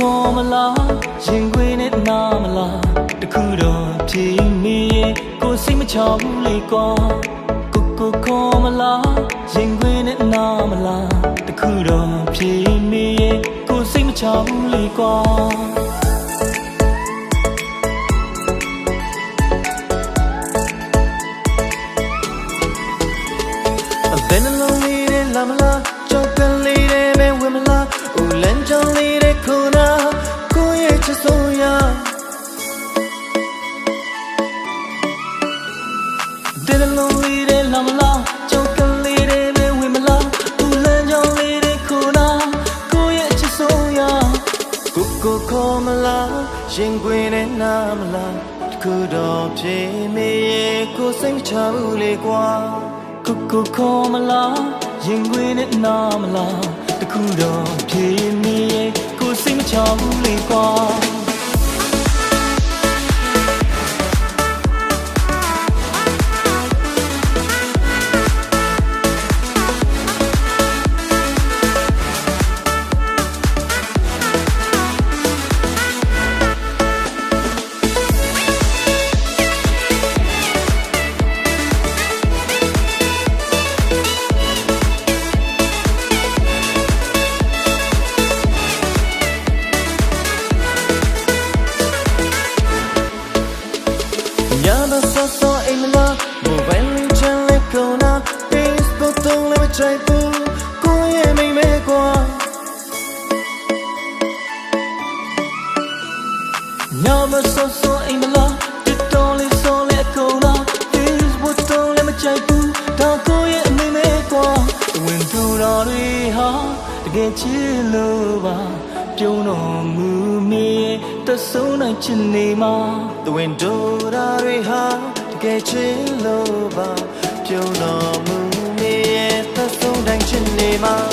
ခေါ်မလားရင်ခွေနဲ့နာမလားတခုတော့ဖြေမီးကိုစိတ်မချဘူးလေကောကိုကိုခေါ်မလားရင်ခွေနဲ့နာမလားတခုတော့ဖြေမီးကိုစိတ်မချဘူးလေကောဘယ်နှလုံးလေးနဲ့လာမလားကြောက်ကလေးနဲ့ပဲဝင်မလားဦးလန်းကြောင်လေး ဘယ်နှလုံးလေးနဲ့လာမလားကြောက်ကလေးနဲ့ပဲဝင်မလားဦးလန်းချောင်းလေးနဲ့ခုနာကိုယ့်ရဲ့ချစ်ဆုံးရကိုကိုခေါ်မလားရင်ခွင်နဲ့နာမလားတခုတော့ပြေမေရဲ့ကိုစိတ်မချဘူးလေကွာကိုကိုခေါ်မလားရင်ခွေနဲ့နာမလားတခုတော့ဖြေမိရဲ့ကိုစိတ်မချဘူးလေကွာ ညမဆော့ဆော့အိမ်မလားမိုဘိုင်းလေးချမ်းလေးကုန်နာ Facebook တုံးလေးမချိုက်ဘူးကိုယ့်ရဲ့မိမဲကွာညမဆော့ဆော့အိမ်မလားတစ်တော်လေးဆော့လေးကုန်နာ Facebook တုံးလေးမချိုက်ဘူးဒါကိုယ့်ရဲ့မိမဲကွာဝင်ထူတော်တွေဟာတကယ်ချစ်လို့ပါပြုံး တော်မူမီတဆုံးနိုင်ချင်နေမှာ The window တွေဟာတကယ်ချစ်လို့ပါပြုံးတော်မူမီတဆုံးနိုင်ချင်နေမှာ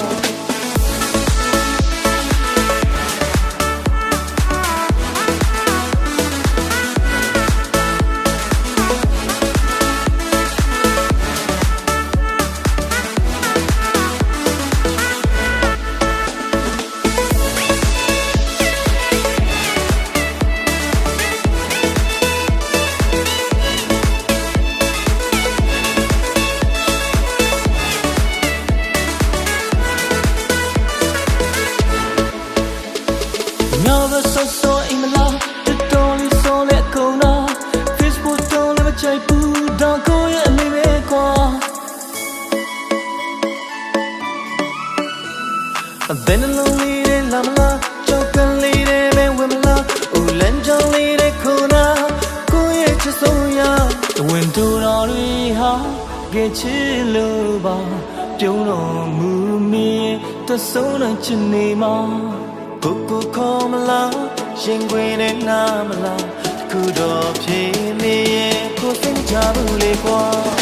ညဘဆော့ဆော့အိမ်မလားတတော်လေးဆော့လက်ကုန်နာ Facebook တောင်းလည်းမချိုက်ဘူးဒါကိုရဲ့အမေပဲကွာဘယ်နှလုံးလေးနဲ့လာမလားကြောက်ကလေးနဲ့ပဲဝင်မလားဦးလန်းချောင်းလေးနဲ့ခုနာကိုရဲ့ချစ်ဆုံးရဝင်တူတော်တွေဟာကြည့်ချစ်လို့ပါပြုံးတော်မူမီတဆုံးနိုင်ချင်နေမှာ ကိုကိုခေါ်မလားရင်ခွင်နဲ့နားမလားတခုတော့ဖြေးနေရင်ကိုစိတ်မချဘူးလေကွာ